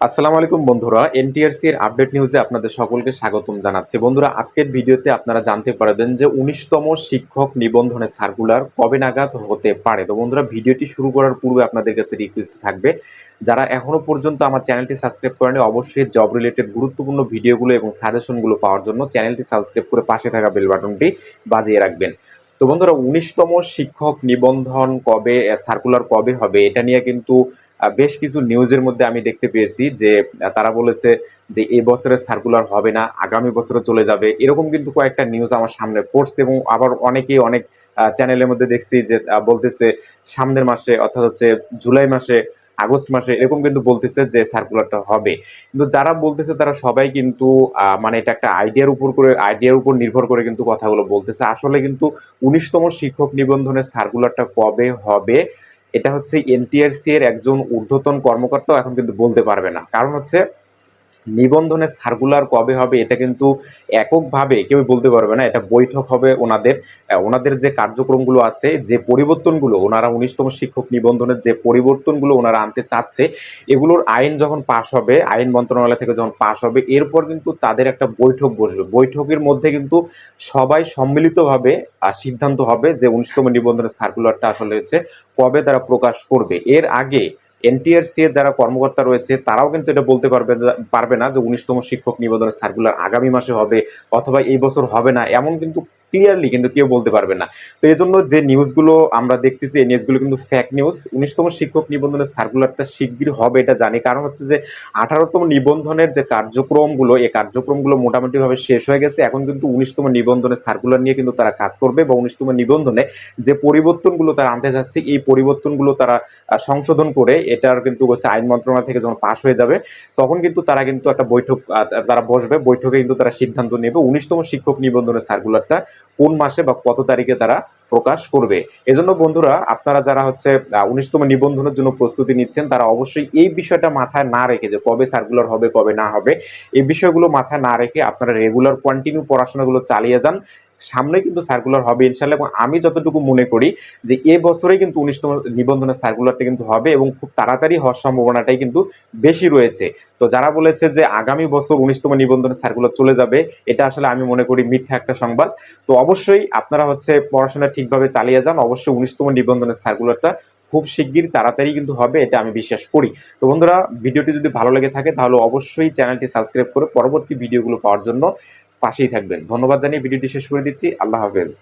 আসসালামু আলাইকুম বন্ধুরা, এনটিআরসি এর আপডেট নিউজে আপনাদের সকলকে স্বাগতম জানাচ্ছি। বন্ধুরা, আজকের ভিডিওতে আপনারা জানতে পারবেন যে উনিশতম শিক্ষক নিবন্ধনের সার্কুলার কবে নাগাদ হতে পারে। তো বন্ধুরা, ভিডিওটি শুরু করার পূর্বে আপনাদের কাছে রিকোয়েস্ট থাকবে, যারা এখনও পর্যন্ত আমার চ্যানেলটি সাবস্ক্রাইব করেনি অবশ্যই জব রিলেটেড গুরুত্বপূর্ণ ভিডিওগুলো এবং সাজেশনগুলো পাওয়ার জন্য চ্যানেলটি সাবস্ক্রাইব করে পাশে থাকা বেল বাটনটি বাজিয়ে রাখবেন। তো বন্ধুরা, উনিশতম শিক্ষক নিবন্ধন কবে সার্কুলার কবে হবে, এটা নিয়ে কিন্তু বেশ কিছু নিউজের মধ্যে আমি দেখতে পেয়েছি যে তারা বলেছে যে, এই বছরের সার্কুলার হবে না, আগামী বছরে চলে যাবে। এরকম কিন্তু কয়েকটা নিউজ আমার সামনে পড়ছে এবং আবার অনেকেই অনেক চ্যানেলের মধ্যে দেখছি যে বলতেছে সামনের মাসে অর্থাৎ হচ্ছে জুলাই মাসে, আগস্ট মাসে এরকম কিন্তু বলতেছে যে সার্কুলারটা হবে। কিন্তু যারা বলতেছে তারা সবাই কিন্তু মানে এটা একটা আইডিয়ার উপর করে আইডিয়ার উপর নির্ভর করে কিন্তু কথাগুলো বলতেছে। আসলে কিন্তু উনিশতম শিক্ষক নিবন্ধনের সার্কুলারটা কবে হবে? এটা হচ্ছে এনটিআরসি এর একজন ঊর্ধ্বতন কর্মকর্তাও এখন কিন্তু বলতে পারবে না। কারণ হচ্ছে নিবন্ধনের সার্কুলার কবে হবে, এটা কিন্তু এককভাবে কেউ বলতে পারবে না, এটা বৈঠক হবে ওনাদের। ওনাদের যে কার্যক্রমগুলো আছে, যে পরিবর্তনগুলো, ওনারা উনিশতম শিক্ষক নিবন্ধনের যে পরিবর্তনগুলো ওনারা আনতে চাচ্ছে, এগুলোর আইন যখন পাশ হবে, আইন মন্ত্রণালয় থেকে যখন পাশ হবে, এরপর কিন্তু তাদের একটা বৈঠক বসবে। বৈঠকের মধ্যে কিন্তু সবাই সম্মিলিতভাবে সিদ্ধান্ত হবে যে উনিশতম নিবন্ধনের সার্কুলারটা আসলে হচ্ছে কবে তারা প্রকাশ করবে। এর আগে এনটিআরসি এর যারা কর্মকর্তা রয়েছে, তারাও কিন্তু এটা বলতে পারবে পারবে না যে উনিশতম শিক্ষক নিবেদনের সার্কুলার আগামী মাসে হবে অথবা এই বছর হবে না। এমন কিন্তু ক্লিয়ারলি কিন্তু কেউ বলতে পারবে না। তো এই জন্য যে নিউজগুলো আমরা দেখতেছি, এই নিউজগুলো কিন্তু ফ্যাক নিউজ উনিশতম শিক্ষক নিবন্ধনের সার্কুলারটা শিগগির হবে এটা জানি। কারণ হচ্ছে যে আঠারোতম নিবন্ধনের যে কার্যক্রমগুলো, এই কার্যক্রমগুলো মোটামুটিভাবে শেষ হয়ে গেছে। এখন কিন্তু উনিশতম নিবন্ধনের সার্কুলার নিয়ে কিন্তু তারা কাজ করবে বা উনিশতম নিবন্ধনে যে পরিবর্তনগুলো তারা আনতে যাচ্ছে, এই পরিবর্তনগুলো তারা সংশোধন করে এটার কিন্তু হচ্ছে আইন মন্ত্রণালয় থেকে যখন পাশ হয়ে যাবে, তখন কিন্তু তারা কিন্তু একটা বৈঠক তারা বসবে। বৈঠকে কিন্তু তারা সিদ্ধান্ত নেবে। উনিশতম শিক্ষক নিবন্ধনের সার্কুলারটা কোন মাসে বা কত তারিখে তারা প্রকাশ করবে। এজন্য বন্ধুরা, আপনারা যারা হচ্ছে উনিশতম নিবন্ধনের জন্য প্রস্তুতি নিচ্ছেন, তারা অবশ্যই এই বিষয়টা মাথায় না রেখে যে কবে সার্কুলার হবে, কবে না হবে, এই বিষয়গুলো মাথায় না রেখে আপনারা রেগুলার কন্টিনিউ পড়াশোনাগুলো চালিয়ে যান। সামনে কিন্তু সার্কুলার হবে ইনশাল্লাহ এবং আমি যতটুকু মনে করি যে এ বছরেই কিন্তু উনিশতম নিবন্ধনের সার্কুলারটা কিন্তু হবে এবং খুব তাড়াতাড়ি হওয়ার সম্ভাবনাটাই কিন্তু বেশি রয়েছে। তো যারা বলেছে যে আগামী বছর উনিশতম নিবন্ধনের সার্কুলার চলে যাবে, এটা আসলে আমি মনে করি মিথ্যা একটা সংবাদ। তো অবশ্যই আপনারা হচ্ছে পড়াশোনা ঠিকভাবে চালিয়ে যান, অবশ্যই উনিশতম নিবন্ধনের সার্কুলারটা খুব শিগগির তাড়াতাড়ি কিন্তু হবে, এটা আমি বিশ্বাস করি। তো বন্ধুরা, ভিডিওটি যদি ভালো লেগে থাকে তাহলে অবশ্যই চ্যানেলটি সাবস্ক্রাইব করে পরবর্তী ভিডিওগুলো পাওয়ার জন্য পাশেই থাকবেন। ধন্যবাদ জানিয়ে ভিডিওটি শেষ করে দিচ্ছি। আল্লাহ হাফেজ।